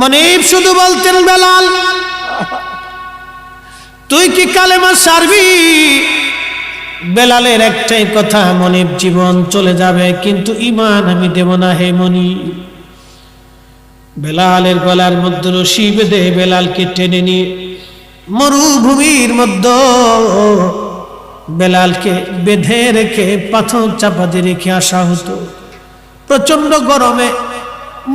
মনিব, শুধু বলতেন, বেলাল, তুই কি কালেমা সারবি? বেলালের একটাই কথা, মনিব, জীবন চলে যাবে, কিন্তু ইমান আমি দেব না হে মনি বেলালের গলার মধ্যে রশি বেঁধে বেলালকে টেনে নিয়ে মরুভূমির মধ্যে বেলালকে বেঁধে রেখে পাথর চাপা দিয়ে রেখে আসা হতো। প্রচণ্ড গরমে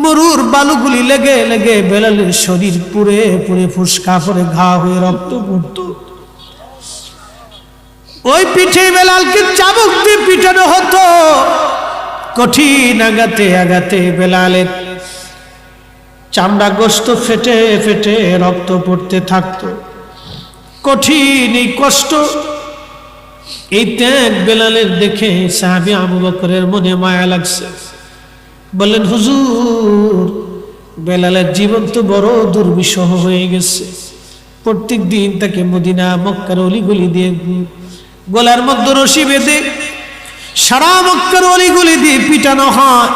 মরুর বালুগুলি লেগে লেগে বেলালের শরীর পুড়ে পুড়ে ফুসকা পরে ঘা হয়ে রক্ত পড়ত। ওই পিঠে বেলালকে চাবুক দিয়ে পিটানো হতো। কঠিন আগাতে আগাতে বেলালের চামড়া গোস্ত ফেটে ফেটে রক্ত পড়তে থাকতো। কঠিন এই কষ্ট, এই ত্যাগ বেলালের দেখে সাহাবি আবু বকরের মনে মায়া লাগছে। বললেন হুজুর, বেলালের জীবন তো বড় দুর্বিষহ হয়ে গেছে। প্রত্যেক দিন তাকে মদিনা, মক্কার অলিগুলি দিয়ে গলার মধ্যে রশি বেঁধে সারা মক্কার অলিগুলি দিয়ে পিটানো হয়।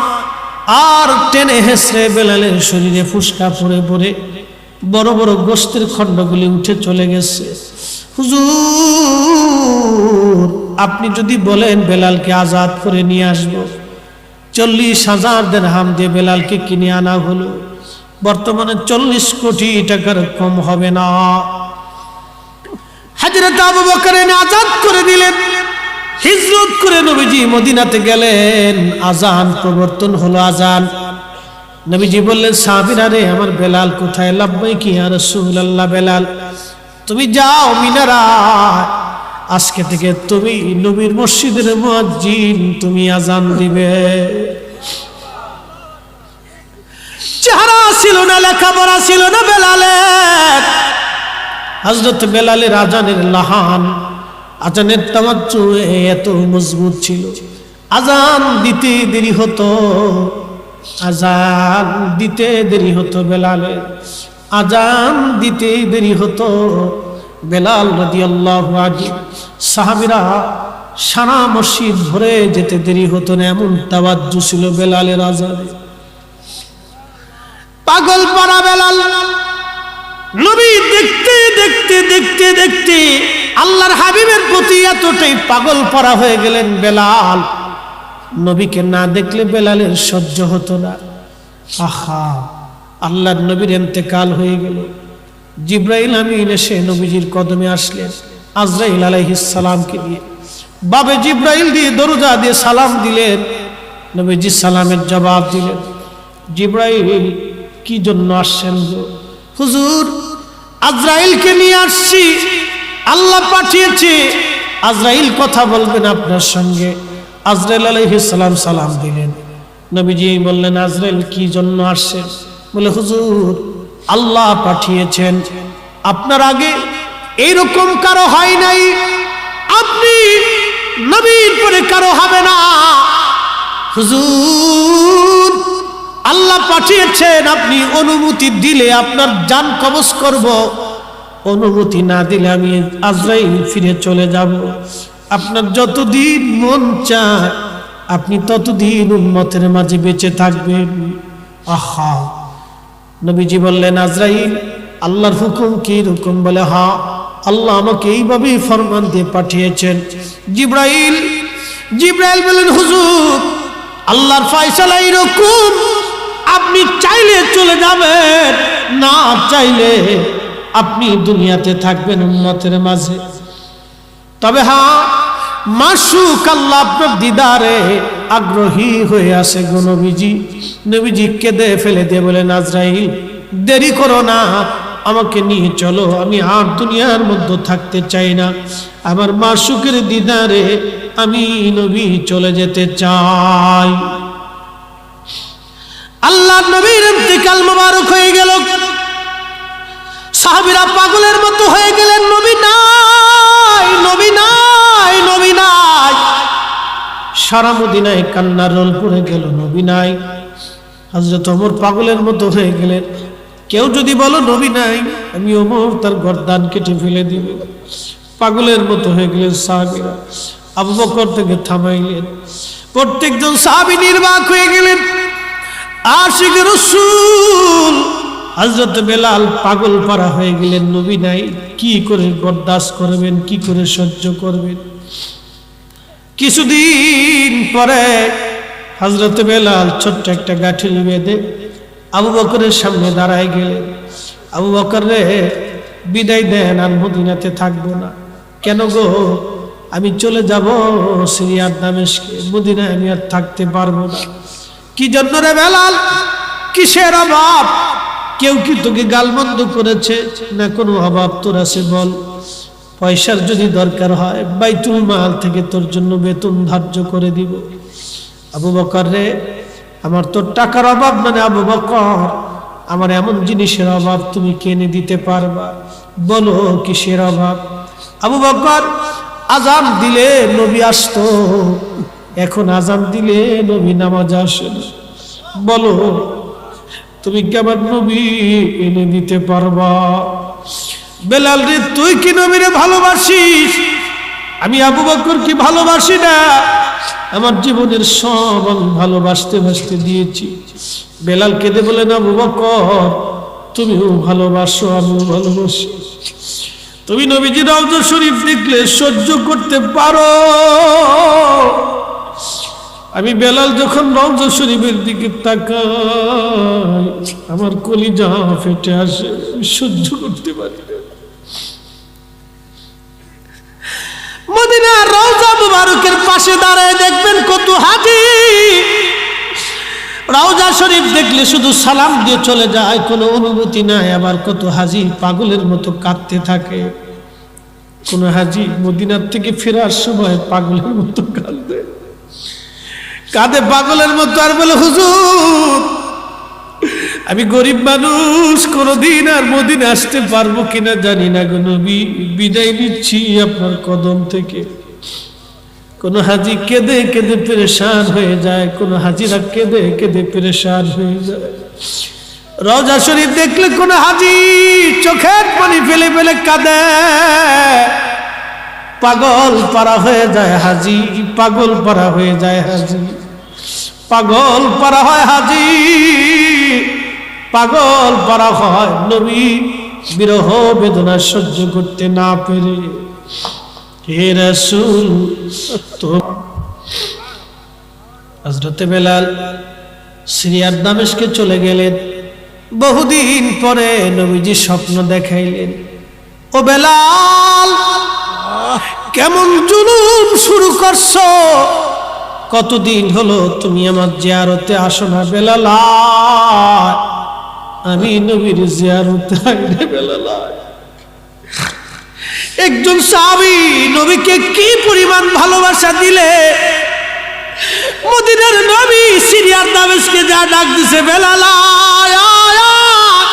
আর টেনে হেসড়ে বেলালের শরীরে ফুসকা পড়ে পড়ে বড় বড় গোস্তের খণ্ডগুলি উঠে চলে গেছে। হুজুর, আপনি যদি বলেন, বেলালকে আজাদ করে নিয়ে আসব। চল্লিশ হাজার দেড় হাম দিয়ে বেলালকে কিনে আনা হলো। বর্তমানে চল্লিশ কোটি টাকার কম হবে না। হাজরত আবু বকর আজাদ করে দিলেন। হিজরত করে নবীজি মদিনাতে গেলেন। আজান প্রবর্তন হলো আজান। নবীজি বললেন সাহাবিরা রে, আমার বেলাল কোথায়? লাভবাই কি আর আল্লাহ বেলাল, তুমি যাও মিনারা আজকে থেকে তুমি নবীর মসজিদের মুয়াজ্জিন, তুমি আজান দিবে। চেহারা ছিল না, লেখাপড়া ছিল না বেলালের। হজরত বেলালের আজানের লাহান আজানের তামাচ্চু এত মজবুত ছিল। আজান দিতে দেরি হতো আজান দিতে দেরি হতো বেলালের। আজান দিতে দেরি হতো বেলাল রদি আল্লাহ সাহাবিরা সারা মসজিদ ভরে যেতে দেরি হতো না, এমন তাবাজ্জু ছিল বেলালের আজানে। পাগল পাড়া বেলাল, নবী দেখতে দেখতে দেখতে দেখতে আল্লাহর হাবিবের প্রতি এতটাই পাগল পড়া হয়ে গেলেন বেলাল। নবীকে না দেখলে বেলালের সহ্য হতো না। আহা, আল্লাহর নবীর এতেকাল হয়ে গেল। জিব্রাইল আমিন এসে নবীজির কদমে আসলেন আজরাইল আলাইহিস সালামকে দিয়ে বাবে জিব্রাইল দিয়ে দরজা দিয়ে সালাম দিলেন। নবীজি সালামের জবাব দিলেন, জিব্রাইল, কি জন্য আসছেন? হুজুর, আজরাইলকে নিয়ে আসছি। আল্লাহ পাঠিয়েছে। আজরাইল কথা বলবেন আপনার সঙ্গে। আজরাইল আলাইহিস সালাম সালাম দিলেন। নবীজি বললেন, আজরাইল, কি জন্য আসছেন? বলে, হুজুর আল্লাহ পাঠিয়েছেন। আপনার আগে এইরকম কারও হয় নাই। আপনি নবীর পরে কারও হবে না। হুজুর, আল্লাহ পাঠিয়েছেন, আপনি অনুমতি দিলে আপনার জান কবজ করব। অনুমতি না দিলে আমি আজরাইল ফিরে চলে যাব। আপনার যতদিন মন চায়, আপনি ততদিন উন্মতের মাঝে বেঁচে থাকবেন। আহা। নবীজি বললেন, আজরাইল, আল্লাহর হুকুম কি রকম? বলে, হা, আল্লাহ আমাকে এইভাবেই ফরমান দিয়ে পাঠিয়েছেন। জিব্রাইল জিব্রাইল বলেন হুজুর, আল্লাহর ফয়সালা এরকম আপনি চাইলে চলে যাবেন, না চাইলে আপনি দুনিয়াতে থাকবেন উন্মতের মাঝে। তবে হ্যাঁ মাসুক আল্লাহ আপনার দিদারে আগ্রহী হয়ে আসে গো নবীজি। নবীজি কেঁদে ফেলে দিয়ে বলে নাজরাইল দেরি করো না। আমাকে নিয়ে চলো। আমি আর দুনিয়ার মধ্যে থাকতে চাই না। আমার মাসুকের দিদারে আমি নবী চলে যেতে চাই। আল্লাহ নবীর ইন্তিকাল মোবারক হয়ে গেল। সাহাবিরা পাগলের মতো হয়ে গেলেন, নবী নাই নবী নাই নবী নাই। সারা মদিনায় কান্নার রোল পড়ে গেল, নবী নাই। হজরত অমর পাগলের মতো হয়ে গেলেন। কেউ যদি বলো, নবী নাই আমি ওমর তার গর্দান কেটে ফেলে দিব। পাগলের মতো হয়ে গেলেন সাহাবিরা আবু বকর থেকে থামাইলেন। প্রত্যেকজন সাহাবি নির্বাক হয়ে গেলেন। আশিক রসুল হজরত বেলাল পাগল পারা হয়ে গেলেন। নবী নাই, কি করে বরদাস্ত করবেন, কি করে সহ্য করবেন? কিছুদিন পরে হজরত বেলাল ছোট্ট একটা গাঠিল বেঁধে আবু বকরের সামনে দাঁড়ায় গেলেন। আবু বকর রে, বিদায় দেন, আর মদিনাতে থাকব না। কেন গো? আমি চলে যাব সিরিয়ার দামেশকে। মদিনায় আমি আর থাকতে পারব না। কি জন্য রে বেলাল? কিসের অভাব? কেউ কি তোকে গালমন্দ করেছে? না কোনো অভাব তোর আছে বল। পয়সার যদি দরকার হয়, বাইতুল মাল থেকে তোর জন্য বেতন ধার্য করে দিব। আবু বকর রে, আমার তোর টাকার অভাব মানে আবু বকর, আমার এমন জিনিসের অভাব তুমি কেনে দিতে পারবা? বলো কিসের অভাব? আবু বকর, আজান দিলে নবী আসতো, এখন আজান দিলে নবী নামাজ আসে বলো, তুমি কেমন নবী এনে দিতে পারবা? বেলাল রে, তুই কি নবীরে ভালোবাসিস? আমি আবু বকর কি ভালোবাসি না? আমার জীবনের সব আমি ভালোবাসতে ভাসতে দিয়েছি। বেলাল কেঁদে বলেন, আবু বকর, তুমিও ভালোবাসো, আমিও ভালোবাসি। তুমি নবীজি রওজা শরীফ দেখলে সহ্য করতে পারো। আমি বেলাল যখন রওজা শরীফের দিকে তাকাই, আমার কলিজা ফেটে আসে সহ্য করতে পারি মদিনার রওজা মুবারকের পাশে দাঁড়ায় দেখবেন কত হাজি রওজা শরীফ দেখলে শুধু সালাম দিয়ে চলে যায়, কোনো অনুভূতি নাই। আবার কত হাজি পাগলের মতো কাঁদতে থাকে। কোন হাজি মদিনার থেকে ফেরার সময় পাগলের মতো কাঁদে। কাঁদে পাগলের মতো আর বলে, হুজুর আমি গরিব মানুষ, কোনোদিন আর মদিনা আসতে পারব কিনা জানি না গো নবী। বিদায় নিচ্ছি আপনার কদম থেকে। কোন হাজি কেঁদে কেঁদে পেরেশান হয়ে যায়, কোন হাজিরা কেঁদে কেঁদে পেরেশান হয়ে যায়। রজা শরীফ দেখলে কোন হাজি চোখের পানি ফেলে ফেলে কাঁদে। পাগল পারা হয়ে যায় হাজি, পাগল পারা হয়ে যায় হাজি। পাগল পারা হয় হাজি। পাগল পারা হয় নবী, বিরহ বেদনা সহ্য করতে না পেরে। হে রাসূল তো হযরতে বেলাল সিরিয়ার দামেশকে চলে গেলেন। বহুদিন পরে নবীজি স্বপ্ন দেখাইলেন। ও বেলাল, কেমন জুলুম শুরু করছ? কতদিন হলো তুমি আমার জিয়ারতে আসো না বেলাল। আমি নবীর জিয়ারতে আইলে বেলাল আয়। একজন সাহাবী নবীকে কি পরিমাণ ভালোবাসা দিলে মদিনার নবী সিরিয়ার দামেশকে যা ডাক দিছে বেলাল আয়, আয়, আয়।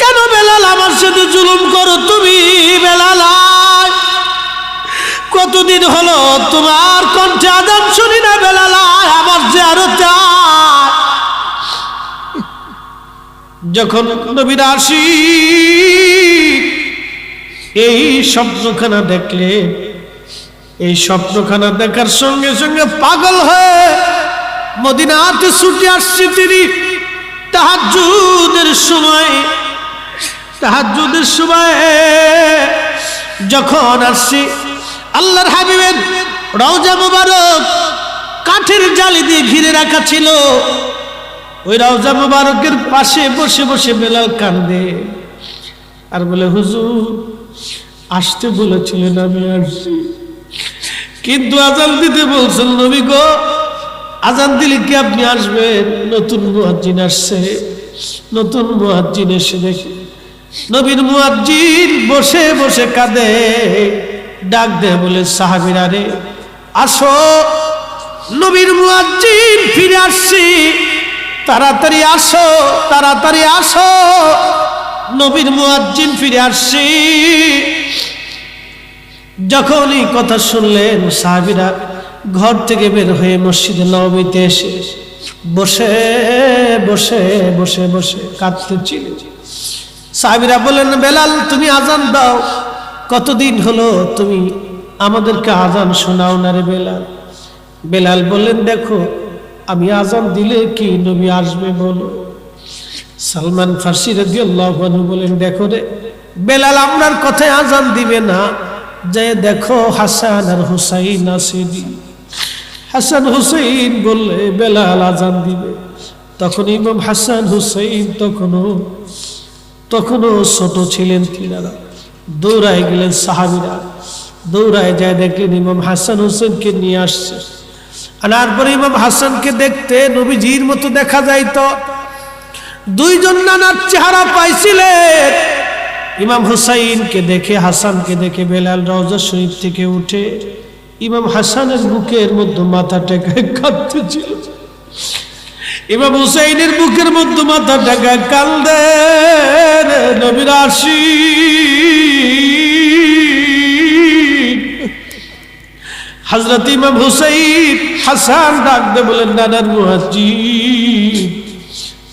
কেন বেলাল আমার সাথে জুলুম করো তুমি বেলাল। কতদিন হলো তোমার কণ্ঠে আদান শুনি না বেলাল আয়, আমার জিয়ারতে আয়। যখন নবীরা আসি, এই স্বপ্নখানা দেখলে, এই স্বপ্নখানা দেখার সঙ্গে সঙ্গে পাগল হয়ে মদিনাতে ছুটে আসছে তিনি। তাহাজুদের সময় তাহাজুদের সময় যখন আসছি, আল্লাহর হাবিবের রওজা মুবারক কাঠের জালি দিয়ে ঘিরে রাখা ছিল। ওই রওজা মুবারকের পাশে বসে বসে বেলাল কান্দে। আর বলে, হুজুর, আসতে বলেছিলেন আমি আসছি কিন্তু আজান দিতে বলছেন, নবী গো, আজান দিলে কি আপনি আসবেন? নতুন মুয়াজ্জিন আসছে, নতুন মুয়াজ্জিন এসে দেখে নবীর মুয়াজ্জিন বসে বসে কাঁদে। ডাক দেয় বলে, সাহাবিরা রে, আসো, নবীর মুয়াজ্জিন ফিরে আসছি। তাড়াতাড়ি আসো তাড়াতাড়ি আসো। নবীর মুয়াজ্জিন ফিরে আসছি। যখন এই কথা শুনলেন, সাহাবিরা ঘর থেকে বের হয়ে মসজিদে নবমীতে এসে বসে বসে বসে বসে কাঁদতেছিল। সাহাবিরা বললেন, বেলাল, তুমি আজান দাও। কতদিন হলো তুমি আমাদেরকে আজান শোনাও না রে বেলাল? বেলাল বললেন, দেখো আমি আজান দিলে কি নবী আসবে বলো? সালমান ফার্সি রাজি আল্লাহ বলেন, দেখো রে, বেলাল আপনার কথায় আজান দিবে না। যে দেখো হাসান আর হুসাইন আসেনি হাসান হুসাইন বললে, বেলাল আজান দিবে। তখন ইমাম হাসান হুসাইন তখনও তখনও ছোট ছিলেন তিনারা। দৌড়ায় গেলেন সাহাবিরা। দৌড়ায় যায় দেখলেন ইমাম হাসান হুসেনকে নিয়ে আসছে। আনার পরে ইমাম হাসানকে দেখতে নবীজির মতো দেখা যাইত। দুইজন নানার চেহারা পাইছিলেন। ইমাম হুসাইনকে দেখে, হাসানকে দেখে বেলাল রওজা শরীফ থেকে উঠে ইমাম হাসানের বুকের মধ্যে মাথা টেকায় কাঁদতেছিল। ইমাম হুসাইনের বুকের মধ্যে মাথা টেকায় কান্দে নবীর আসি হজরত ইমাম হুসাইন হাসান ডাকতে বলেন নানার মুহাজিব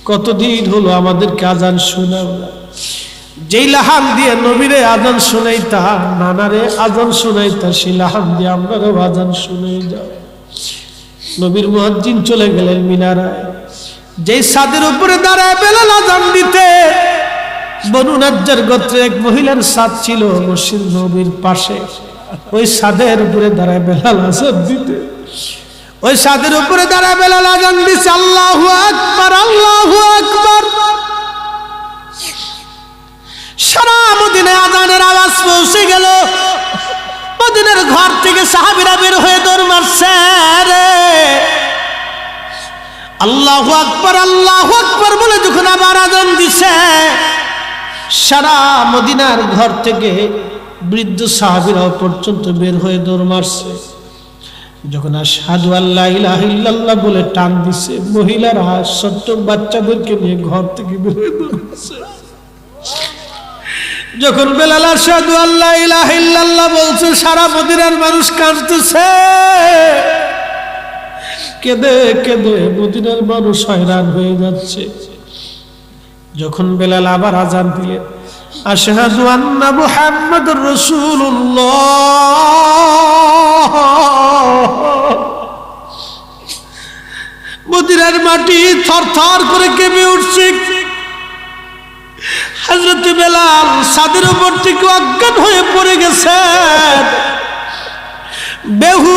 কতদিন হলো আমাদেরকে আজান শোনাও যেই লাহান দিয়ে নবীরে আজান শোনাই শোনাইতা নানারে আজান শোনাইতা সেই লাহান দিয়ে আপনারও আজান শুনে যাও। নবীর মুয়াজ্জিন চলে গেলেন মিনারায়। যেই সাদের উপরে দাঁড়ায় বেলাল আজান দিতে, বনু নাজ্জার গোত্রে এক মহিলার সাদ ছিল মসজিদ নবীর পাশে। ওই সাদের উপরে দাঁড়ায় বেলাল আজান দিতে। ওই সাদের উপরে দাঁড়ায় বেলাল আজান দিছে, আল্লাহু আকবার আল্লাহু আকবার। সারা মদিনে আজানের আওয়াজ পৌঁছে গেল। মদিনের ঘর থেকে সাহাবিরা বের হয়ে দৌড় মারছে আল্লাহু আকবার আল্লাহু আকবার বলে যখন আবার আজান দিছে, সারা মদিনার ঘর থেকে বৃদ্ধ সাহাবিরাও পর্যন্ত বের হয়ে দৌড় মারছে। যখন আসাদু আল্লাহ ইল্লাল্লাহ বলে টান দিছে, মহিলারা ছোট্ট বাচ্চাদেরকে নিয়ে ঘর থেকে বের হয়ে দৌড় মারছে। যখন বেলাল সাধু আল্লাহ ইল্লাল্লাহ বলছে, সারা মদিনার মানুষ কাঁদতেছে। কেঁদে কেঁদে মদিনার মানুষ হয়রান হয়ে যাচ্ছে। যখন বেলাল আবার আজান দিলেন আশহাদু আন্না মুহাম্মাদুর রাসূলুল্লাহ। মদিনার মাটি থরথর করে কেঁপে উঠছে। হজরত বেলাল সাদের উপর থেকে অজ্ঞান হয়ে পড়ে গেছে বেহু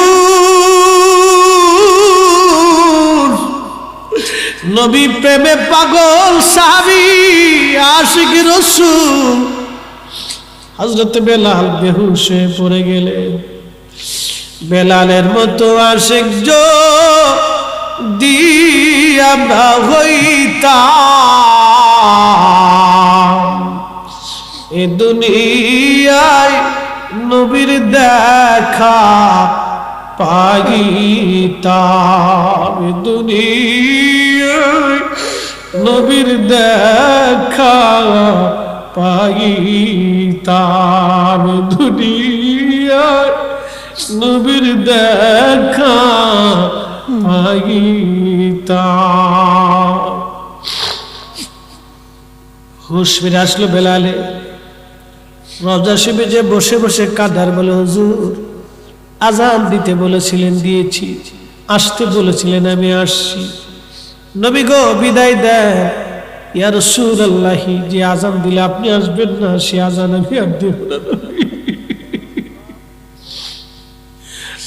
নবী প্রেমে পাগল সাহাবি, আশিক রসুল। হজরত বেলাল হয়ে পড়ে গেলেন বেলালের মতো আশিক জো দি আমরা হইতাম। এ দুনিয়ায় নবীর দেখা পাইতাম। এ দুনিয়ায় নবীর দেখা পাইতাম এ দুনিয়ায়। নবীর দেখা পাইতাম। হুশ ফিরে আসলো বেলালে। রজা শিবে যে বসে বসে কাদার বলে, হুজুর, আজান দিতে বলেছিলেন, দিয়েছি। আসতে বলেছিলেন, আমি আসছি। নবী গো, বিদায় দেন। ইয়ার সুর আল্লাহি যে আজান দিলে আপনি আসবেন না, সে আজান আমি আর দেব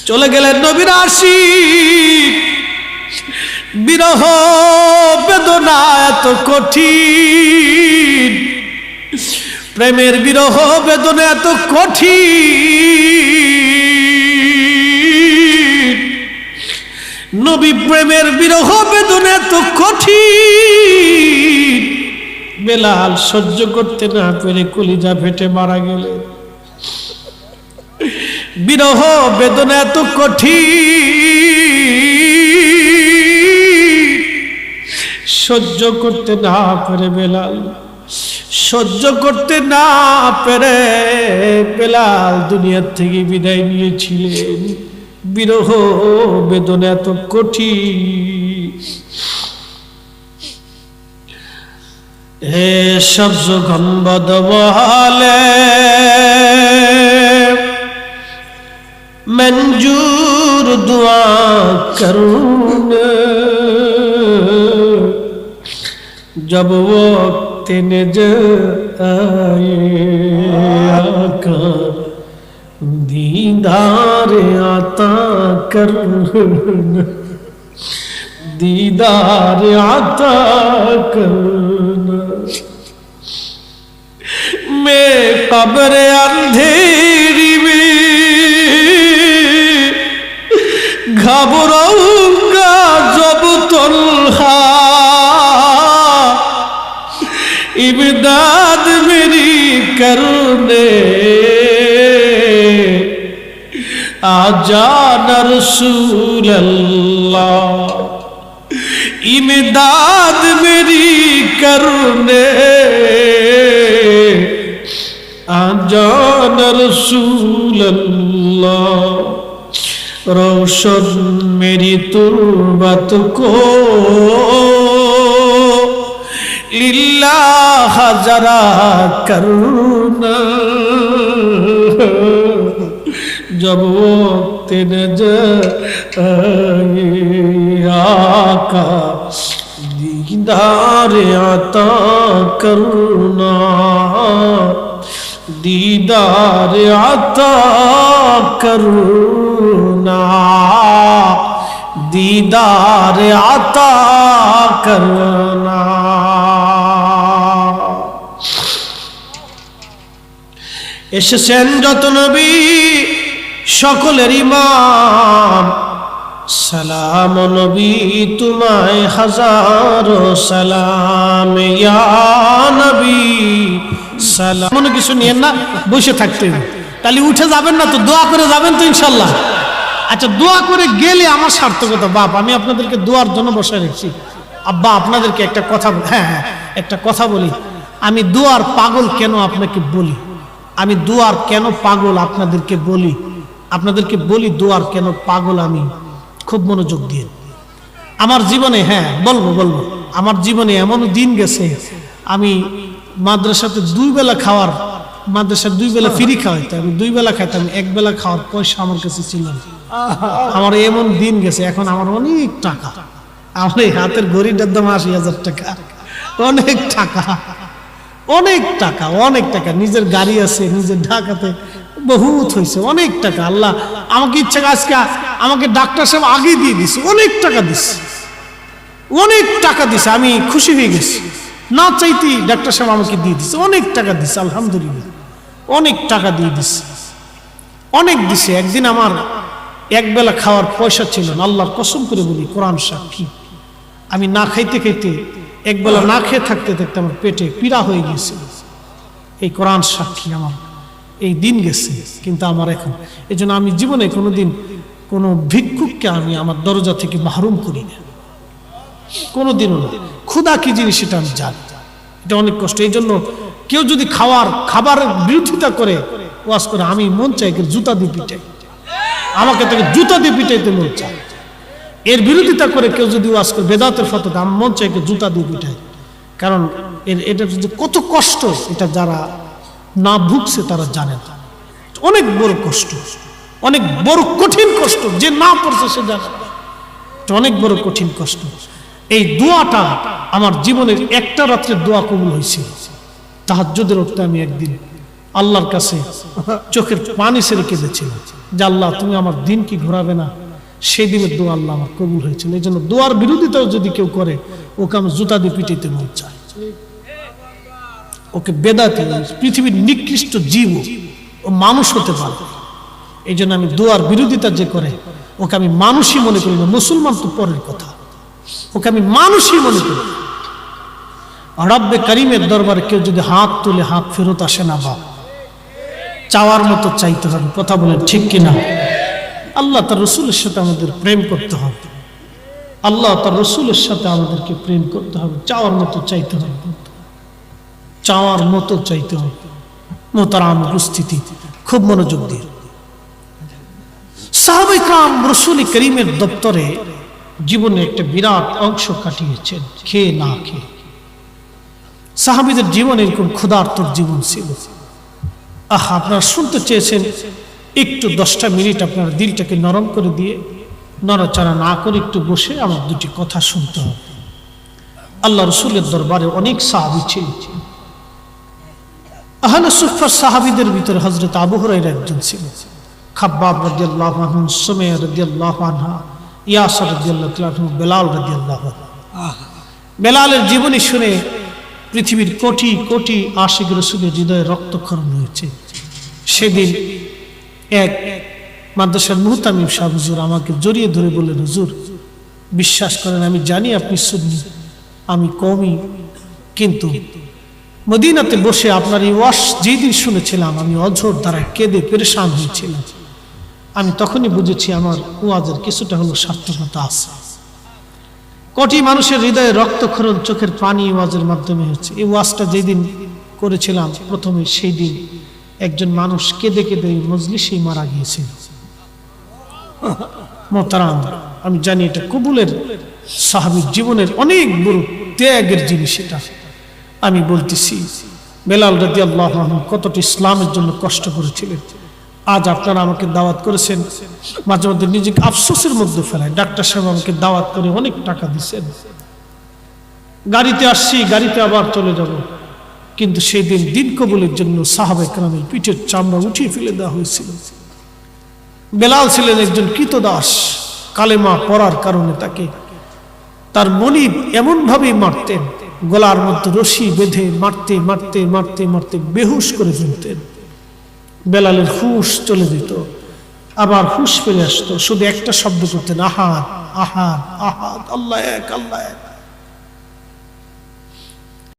চলে গেলেন নবীর আসি বিরহ বেদনা এত কঠিন। প্রেমের বিরহ বেদনা এত কঠিন। নবী প্রেমের বিরহ বেদনা এত কঠিন। বেলাল সহ্য করতে না পেরে কলিজা ফেটে মারা গেলে বিরহ বেদনা এত কঠিন। সহ্য করতে না পেরে বেলাল, সহ্য করতে না পেরে বেলাল দুনিয়ার থেকে বিদায় নিয়েছিলেন। বিরহ বেদনা এত কঠিন। হে সবজ গম্বদ বহালে মঞ্জুর দোয়া করুন জব ওক্ত নিজ আয়ে আকা दीदार आता कर। दीदार आता करना मैं कब्र अंधेरी में घबराऊँगा जब तन्हा জান রসুল্লাহ ইমদাদ মেরি করুনে আজান রসুল্লাহ রৌশন মেরি তুরবত কো লীলা হাজারা করুনা জব लिल्लाह जरा करना जब वक्त नजर आए आका दीदार आता करना दीदार आता करना दीदार आता करना এসেছেন যত নবী সকলের ইমাম। সালাম নবী, তোমায় হাজার সালাম। ইয়া নবী, সালাম। মনে কিছু নিয়েন না, বসে থাকতেন তাহলে উঠে যাবেন না তো, দোয়া করে যাবেন তো ইনশাল্লাহ। আচ্ছা দোয়া করে গেলে আমার সার্থকতা, বাপ, আমি আপনাদেরকে দোয়ার জন্য বসে রেখেছি। আব্বা, আপনাদেরকে একটা কথা হ্যাঁ হ্যাঁ একটা কথা বলি। আমি দোয়ার পাগল কেন আপনাকে বলি? আমি দোয়ার কেন পাগল আপনাদেরকে বলি? আপনাদেরকে বলি, দোয়ার কেন পাগল আমি? খুব মনোযোগ দিয়ে। আমার জীবনে হ্যাঁ বলব বলব। আমার জীবনে এমন দিন গেছে, আমি মাদ্রাসাতে দুই বেলা খাওয়ার মাদ্রাসায় দুই বেলা ফ্রি খাওয়াইতে আমি দুই বেলা খাইতাম, এক বেলা খাওয়ার পয়সা আমার কাছে ছিল না। আমার এমন দিন গেছে, এখন আমার অনেক টাকা। আমার এই হাতের ঘড়িটার দাম আশি হাজার টাকা। অনেক টাকা। অনেক টাকা অনেক টাকা। নিজের গাড়ি আছে, নিজের ঢাকাতে বহুত হয়েছে অনেক টাকা। আল্লাহ আমাকে ইচ্ছা আজকে আমাকে ডাক্তার সাহেব আগে দিয়ে দিছে, অনেক টাকা দিচ্ছে অনেক টাকা দিছে, আমি খুশি হয়ে গেছি। না চাইতেই ডাক্তার সাহেব আমাকে দিয়ে দিছে, অনেক টাকা দিছে, আলহামদুলিল্লাহ। অনেক টাকা দিয়ে দিছে। অনেক দিছে, একদিন আমার এক বেলা খাওয়ার পয়সা ছিল না, আল্লাহর কসম করে বলি, কোরআন সাক্ষী আমি না খাইতে খাইতে একবেলা না খেয়ে থাকতে থাকতে আমার পেটে পীড়া হয়ে গিয়েছিল। এই কোরআন সাক্ষী আমার? এই দিন গেছে, কিন্তু আমার এখন। এই জন্য আমি জীবনে কোনোদিন কোনো ভিক্ষুককে আমি আমার দরজা থেকে মাহরুম করি না। কোনোদিনও না। ক্ষুদা কি জিনিস সেটা আমি জানি। এটা অনেক কষ্ট। এই জন্য কেউ যদি খাওয়ার, খাবারের বিরোধিতা করে, ওয়াজ করে, আমি মন চাই জুতা দিয়ে পিটাই। আমাকে তাকে জুতা দিয়ে পিটাইতে মন চাই এর বিরোধিতা করে কেউ যদি ওয়াজ করে, বেদাতের ফতোতে আমি মন চাই জুতা দিয়ে পিটাই। কারণ এর এটা কত কষ্ট, এটা যারা না ভুগছে তারা জানে না। অনেক বড় কষ্ট, অনেক বড় কঠিন কষ্ট, যে না পড়ছে সে জানে অনেক বড় কঠিন কষ্ট। এই দোয়াটা আমার জীবনের একটা রাত্রে দোয়া কবুল হয়েছিল তাহাজ্জুদের উঠতে আমি একদিন আল্লাহর কাছে চোখের পানি সেরে কেঁদেছিলাম, যে আল্লাহ, তুমি আমার দিন কি ঘোরাবে না? সেই দিনের দোয়া আল্লাহ আমার কবুল হয়েছিল। এই জন্য দোয়ার বিরোধিতাও যদি কেউ করে, ওকে আমি জুতা দিয়ে পিটাইতে মন চায়। ওকে বেদাতে, পৃথিবীর নিকৃষ্ট জীব ও মানুষ হতে পারে। এই জন্য আমি দোয়ার বিরোধিতা যে করে, ওকে আমি মানুষই মনে করি না, মুসলমান তো পরের কথা। ওকে আমি মানুষই মনে করি রব্বে করিমের দরবারে কেউ যদি হাত তুলে হাত ফেরত আসে না বা চাওয়ার মতো চাইতে হবে, কথা বলেন ঠিক কিনা? আল্লাহ তার রসুলের সাথে আমাদের প্রেম করতে হবে। আল্লাহ তার রসুলের সাথে আমাদেরকে প্রেম করতে হবে, চাওয়ার মতো চাইতে হবে। চাওয়ার মতো চাইতে হবে। মোতারাম উপস্থিতি, খুব মনোযোগ দিয়ে। সাহাবিকাম রসুল করিমের দপ্তরে জীবনে একটা বিরাট অংশ কাটিয়েছেন, খেয়ে না খেয়ে। সাহাবিদের জীবন এরকম ক্ষুধার্তর জীবন ছিল। আহ, আপনারা শুনতে চেয়েছেন, একটু দশটা মিনিট আপনার দিলটাকে নরম করে দিয়ে, নড়াচড়া না করে একটু বসে আমার দুটি কথা শুনতে হবে। আল্লাহ রসুলের দরবারে অনেক সাহাবি ছিল আহলে সুফার সাহাবিদের ভিতরে হজরত আবু হুরাইরা একজন ছিল। খাব্বাব রাদিয়াল্লাহু আনহু, সুমাইয়া রাদিয়াল্লাহু আনহা, ইয়াসর রাদিয়াল্লাহু বেলাল রাদিয়াল্লাহু বেলালের জীবনী শুনে পৃথিবীর কোটি কোটি আশিক রসুলের হৃদয়ে রক্তক্ষরণ হয়েছে। সেদিন এক মাদ্রাসার মুহতামিম শাহ হুজুর আমাকে জড়িয়ে ধরে বললেন, হুজুর, বিশ্বাস করেন আমি জানি আপনি সুন্নি, আমি কমই কিন্তু মদিনাতে বসে আপনার এই ওয়াশ যেদিন শুনেছিলাম, আমি অঝোর দ্বারা কেঁদে পেরেশান হয়েছিলাম। আমি তখনই বুঝেছি আমার ওয়াজের কিছুটা হলো সার্থকতা আছে। কোটি মানুষের হৃদয়ে রক্তক্ষরণ চোখের পানি ওয়াজের মাধ্যমে হচ্ছে এই ওয়াজটা যেদিন করেছিলাম, প্রথমে সেই দিন একজন মানুষ কেঁদে কেঁদে মজলিসেই মারা গিয়েছিল। মোতারাম আমি জানি এটা কবুলের, সাহাবির জীবনের অনেক বড় ত্যাগের জিনিস এটা। আমি বলতেছি, বেলাল রাজি আল্লাহ কতটি ইসলামের জন্য কষ্ট করেছিলেন। আজ আপনারা আমাকে দাওয়াত করেছেন, মাঝে মধ্যে নিজেকে আফসোসের মধ্যে ফেলায়। ডাক্তার সাহেব আমাকে দাওয়াত করে অনেক টাকা দিচ্ছেন গাড়িতে আসছি, গাড়িতে আবার চলে যাব। কিন্তু সেই দিন দিন কবুলের জন্য সাহাবে কালামের পিঠের চামড়া উঠিয়ে ফেলে দেওয়া হয়েছিল। বেলাল ছিলেন একজন কৃতদাস, কালেমা পড়ার কারণে তাকে। তার মনিব এমনভাবেই মারতেন গলার মধ্যে রশি বেঁধে মারতে মারতে মারতে মারতে বেহুশ করে ফেলতেন। বেলালের হুশ চলে যেত। আবার হুশ ফিরে আসতো। শুধু একটা শব্দ করতেন, আহার আহার আহার, আল্লাহ এক আল্লাহ এক।